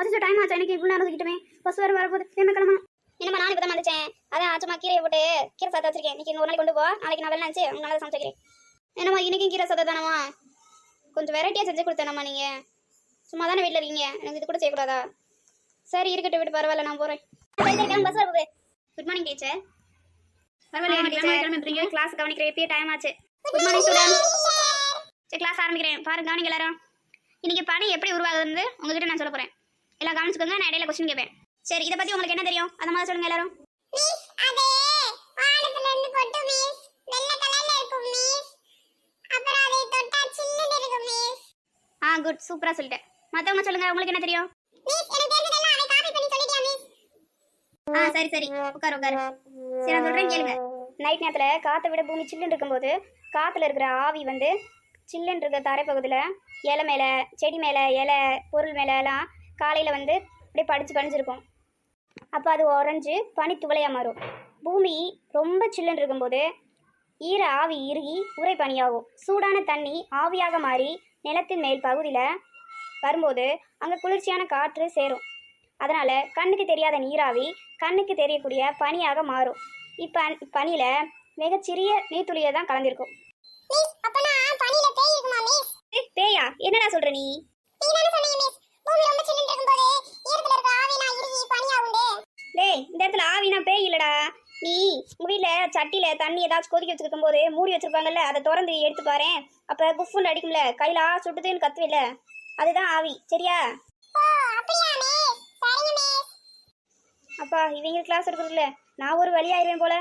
அது டைம் ஆச்சு? எனக்கு இவ்வளோ நேரம் தூக்கிட்டுமே பஸ் வர வரப்போது என்ன கிளம்பணும் என்னம்மா நான் இப்போ தான் வந்துச்சேன். அதான் சும்மா கீரையை போட்டு கீரை சாதம் வச்சிருக்கேன். இன்னைக்கு ஒரு நாளைக்கு கொண்டு போ. நாளைக்கு நான் வெள்ளம் நினச்சி உங்க நல்லா சமைச்சு வைக்கிறேன். என்னம்மா இன்னைக்கும் கீரை சாதம் தானம்மா? கொஞ்சம் வெரைட்டியாக செஞ்சு கொடுத்தேனம்மா நீங்கள் சும்மா தானே வீட்டில் இருக்கீங்க. எனக்கு இது கூட செய்யக்கூடாதா? சரி இருக்கட்டும் விட்டு பரவாயில்ல நான் போகிறேன் பஸ் வருது குட் மார்னிங் டீச்சர் பரவாயில்ல டீச்சர் கிளாஸ் கவனிக்கிற எப்பயே டைம் ஆச்சு. குட் மார்னிங் ஸ்டூடெண்ட் சரி கிளாஸ் ஆரம்பிக்கிறேன். பாருங்க கவனிங்க எல்லாரும். இன்னைக்கு பணி எப்படி உருவாகுதுன்னு உங்ககிட்ட நான் சொல்ல போறேன். எல்லாம் கவனிச்சுக்கோங்க நான் இடையில கொஸ்டின் கேட்பேன் சரி இதை பத்தி உங்களுக்கு என்ன தெரியும்? அதை மாதிரி சொல்லுங்க எல்லாரும். மிஸ் அது வானத்துல இருந்து கொட்டும் மிஸ் வெள்ளை கலர்ல இருக்கும் மிஸ் அப்புறம் அதை தொட்டா சில்லுன்னு இருக்கும் மிஸ் ஆ குட் சூப்பரா சொல்லிட்டேன். மத்தவங்க சொல்லுங்க உங்களுக்கு என்ன தெரியும்? மிஸ் எனக்கு தெரிஞ்சதெல்லாம் அவன் காப்பி பண்ணி சொல்லிட்டியா மிஸ் ஆ சரி சரி. உட்காரு உட்காரு. சரி நான் சொல்றேன் கேளுங்க. நைட் நேரத்தில் காற்றை விட பூமி சில்லுன்னு இருக்கும்போது காற்றுல இருக்கிற ஆவி வந்து சில்லுன்னு இருக்க தரைப்பகுதியில் இலை மேலே செடி மேலே இலை பொருள் மேலே எல்லாம் காலையில் வந்து அப்படியே படிச்சு படிஞ்சிருக்கும் அப்போ அது உறைஞ்சு பனி துளையாக மாறும். பூமி ரொம்ப சில்லுன்னு இருக்கும்போது ஈர ஆவி இறுகி உரை பனியாகும். சூடான தண்ணி ஆவியாக மாறி நிலத்தின் மேல் பகுதியில் வரும்போது அங்கே குளிர்ச்சியான காற்று சேரும். அதனால் கண்ணுக்கு தெரியாத நீராவி கண்ணுக்கு தெரியக்கூடிய பனியாக மாறும். இப்போ பனியில் மிகச்சிறிய நீர்த்துளியை தான் கலந்திருக்கும் பேய்? என்னடா சொல்ற நீ? இந்த இடத்துல ஆவினா பேய் இல்லடா. நீ உங்க வீட்டில் சட்டியில் தண்ணி ஏதாச்சும் கொதிக்க வச்சிருக்கும் போது மூடி வச்சிருப்பாங்கல்ல அதை திறந்து எடுத்து பாரேன் அப்போ குஃபுன்னு அடிக்கும்ல கையில் சுட்டுதுன்னு கத்துவில்ல. அதுதான் ஆவி. சரியா? அப்பா இவங்க கிளாஸ் எடுக்கிறதுல நான் ஒரு வழியாயிருவேன் போல.